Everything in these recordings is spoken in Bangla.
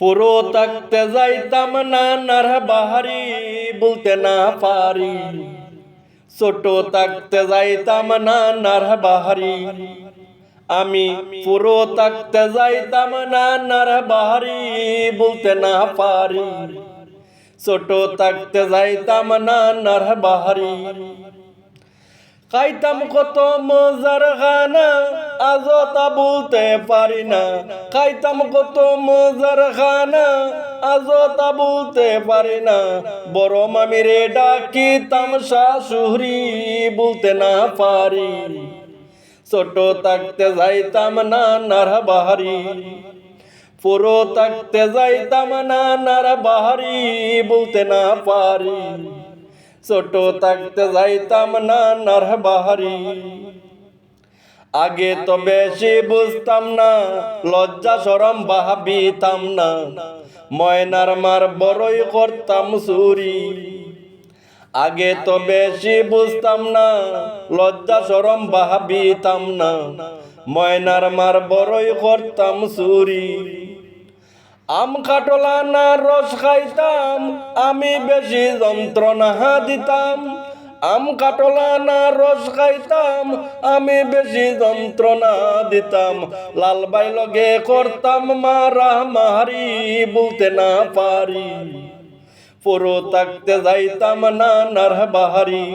পুরো থাকতে যাইতাম না, নার বাহারি বলতে না পারি। ছোট থাকতে যাইতাম না, নার বাহারি। আমি পুরো থাকতে যাইতাম না, নার বাহারি বলতে না পারি। ছোট থাকতে যাইতাম না, নার বাহারি। খাইতাম কত মজার খানা আজ তা বলতে পারি না। খাইতাম কত মজার খানা আজ তা বলতে পারি না। বড় মামিরে ডাকিতাম শাশুড়ি, বলতে না পারি। ছোট থাকতে যাইতাম না নার বাহারি, পুরো থাকতে যাইতাম না নার বাহারি, বলতে না পারি। ছোট থাকতে যাইতাম না নার বাহারি। আগে তো বেশি বুঝতাম না, লজ্জা সরম ভাবিতাম না। ময়নার মার বড়ই করতাম চুরি। আগে তো বেশি বুঝতাম না, লজ্জা সরম ভাবিতাম না। ময়নার মার বড়ই করতাম চুরি। আম কাটলা না রস খাইতাম, আমি বেশি যন্ত্রণা দিতাম। আম কাটলা না রস খাইতাম, আমি বেশি যন্ত্রণা দিতাম। লাল বাই লগে করতাম, মারা মারি বলতে না পারি। পুরো থাকতে যাইতাম না নার বাহারি।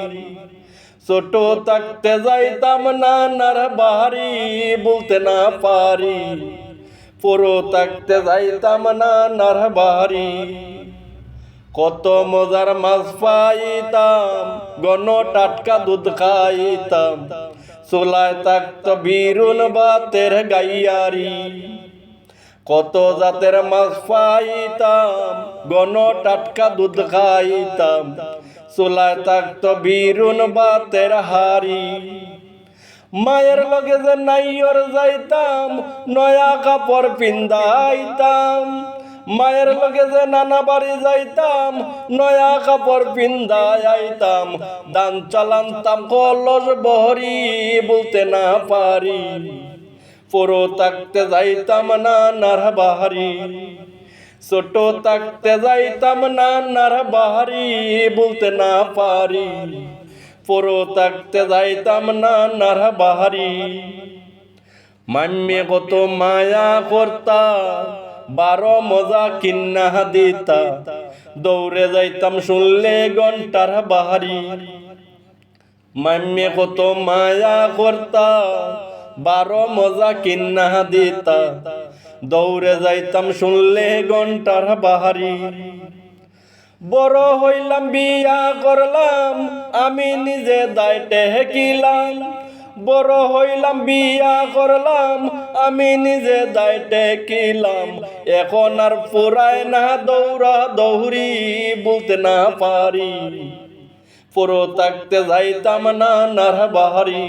ছোট থাকতে যাইতাম না নার বাহারি বলতে না পারি। পুরো থাকতে যাইতাম না নার কত মজার মাছ পাইতাম, গণ টাটকা দুধ খাইতাম। চুলায় থাকত বিরুন বাতের গাইয়ারি। কত জাতের মাছ পাইতাম, গণ টাটকা দুধ খাইতাম। চুলায় থাকত বিরুন বাতের হারি মায়ের লগে যে নাইয়র যাইতাম, নয়া কাপড় পিন্দাইতাম মায়ের লগে যে নানা বাড়ি যাইতাম, নয়া কাপড় পিন্দাই আইতাম। দান চালানতাম কলস বহরি বলতে না পারি। পুরো থাকতে যাইতাম না নার বাহারি। ছোট থাকতে যাইতাম না নার বাহারি বলতে না পারি। পুরো থাকতে যাইতাম না, নার বাহারি। মাম্যে কত মায়া করতা, বারো মজা কিন্না দিতা দৌড়ে যাইতাম শুনলে ঘণ্টার বাহারি। মাম্যে কত মায়া করতা, বারো মজা কিন্না দিতা দৌড়ে যাইতাম শুনলে ঘণ্টার বাহারি। বড় হইলাম, বিয়া করলাম, আমি নিজে দায়টে হেকিলাম বড় হইলাম, বিয়া করলাম, আমি নিজে দায়টে কিলাম এখন আর পুরায় না দৌড়া দৌড়ি বলতে না পারি। পুরো থাকতে যাইতাম না নার বাহারি।